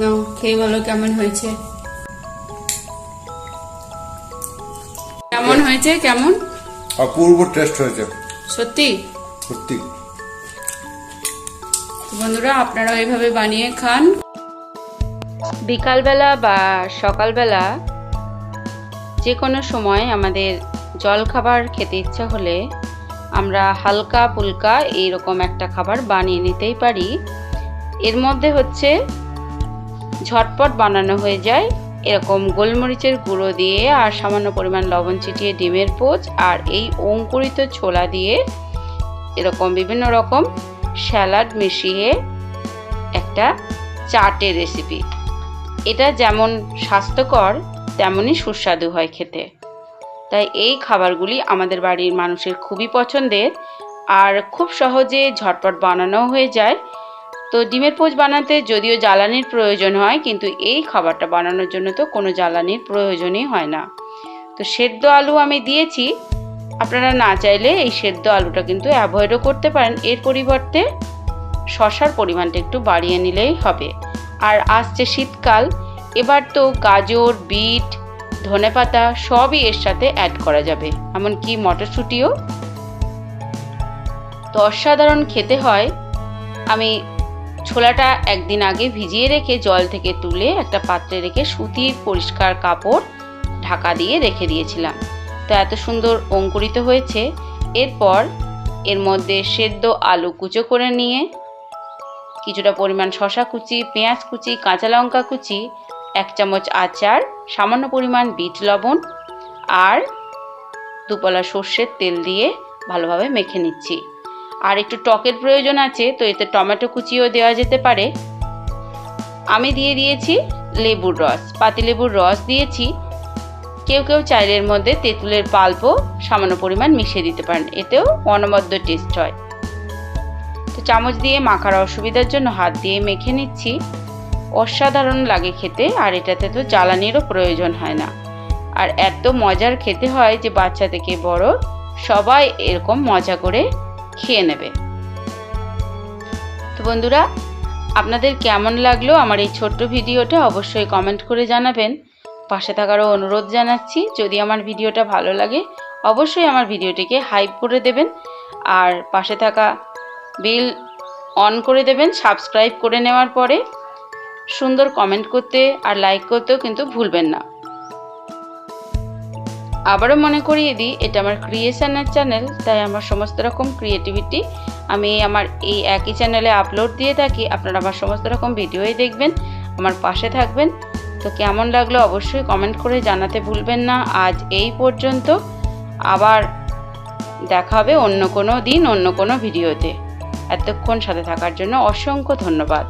নাও খেয়ে বলো কেমন হয়েছে? কেমন হয়েছে কেমন? অপূর্ব টেস্ট হয়েছে। সত্যি? সত্যি। বন্ধুরা আপনারা এইভাবে বানিয়ে খান। বিকালবেলা বা সকালবেলা যে কোনো সময় আমাদের জলখাবার খেতে ইচ্ছা হলে আমরা হালকা পুলকা এইরকম একটা খাবার বানিয়ে নিতেই পারি। এর মধ্যে হচ্ছে ঝটপট বানানো হয়ে যায়। এরকম গোলমরিচের গুঁড়ো দিয়ে আর সামান্য পরিমাণ লবণ ছিটিয়ে ডিমের পোচ আর এই অঙ্কুরিত ছোলা দিয়ে এরকম বিভিন্ন রকম স্যালাড মিশিয়ে একটা চাটের রেসিপি। এটা যেমন স্বাস্থ্যকর, তেমনই সুস্বাদু হয় খেতে। তাই এই খাবারগুলি আমাদের বাড়ির মানুষের খুবই পছন্দের আর খুব সহজে ঝটপট বানানো হয়ে যায়। তো ডিমের পোচ বানাতে যদিও জ্বালানির প্রয়োজন হয়, কিন্তু এই খাবারটা বানানোর জন্য তো কোনো জ্বালানির প্রয়োজনই হয় না। তো সেদ্ধ আলু আমি দিয়েছি। আপনারা না চাইলে এই সেদ্ধ আলুটা কিন্তু অ্যাভয়েডও করতে পারেন। এর পরিবর্তে শশার পরিমাণটা একটু বাড়িয়ে নিলেই হবে। আর আসছে শীতকাল। এবার তো গাজর, বিট, ধনেপাতা সবই এর সাথে অ্যাড করা যাবে। এমনকি মটরশুঁটিও। তো অসাধারণ খেতে হয়। আমি ছোলাটা একদিন আগে ভিজিয়ে রেখে জল থেকে তুলে একটা পাত্রে রেখে সুতির পরিষ্কার কাপড় ঢাকা দিয়ে রেখে দিয়েছিলাম। তো এত সুন্দর অঙ্কুরিত হয়েছে। এরপর এর মধ্যে সেদ্ধ আলু কুচো করে নিয়ে, কিছুটা পরিমাণ শশা কুচি, পেঁয়াজ কুচি, কাঁচা লঙ্কা কুচি, এক চামচ আচার, সামান্য পরিমাণ বিট লবণ আর দুপলা সর্ষের তেল দিয়ে ভালোভাবে মেখে নিচ্ছি। আর একটু টকের প্রয়োজন আছে, তো এতে টমেটো কুচিও দেওয়া যেতে পারে। আমি দিয়ে দিয়েছি লেবুর রস, পাতিলেবুর রস দিয়েছি। কেউ কেউ চাইলে এর মধ্যে তেঁতুলের পাল্পও সামান্য পরিমাণ মিশিয়ে দিতে পারেন, এতেও অনবদ্য টেস্ট হয়। তো চামচ দিয়ে মাখার অসুবিধার জন্য হাত দিয়ে মেখে নিচ্ছি। অসাধারণ লাগে খেতে, আর এটাতে তো জ্বালানিরও প্রয়োজন হয় না। আর এত মজার খেতে হয় যে বাচ্চা থেকে বড় সবাই এরকম মজা করে খেয়ে নেবে। তো বন্ধুরা, আপনাদের কেমন লাগল আমার এই ছোট্ট ভিডিওটা অবশ্যই কমেন্ট করে জানাবেন। পাশে থাকারও অনুরোধ জানাচ্ছি, যদি আমার ভিডিওটা ভালো লাগে, অবশ্যই আমার ভিডিওটিকে হাইপ করে দেবেন। আর পাশে থাকা বিল অন করে দেবেন সাবস্ক্রাইব করে নেওয়ার পরে সুন্দর কমেন্ট করতে আর লাইক করতেও কিন্তু ভুলবেন না। আবারও মনে করিয়ে দিই, এটা আমার ক্রিয়েশনের চ্যানেল তাই আমার সমস্ত রকম ক্রিয়েটিভিটি আমি আমার এই একই চ্যানেলে আপলোড দিয়ে থাকি। আপনারা আমার সমস্ত রকম ভিডিওই দেখবেন, আমার পাশে থাকবেন। তো কেমন লাগল অবশ্যই কমেন্ট করে জানাতে ভুলবেন না। আজ এই পর্যন্ত, আবার দেখা হবে অন্য কোনো দিন, অন্য কোনো ভিডিওতে এতক্ষণ সাথে থাকার জন্য অসংখ্য ধন্যবাদ।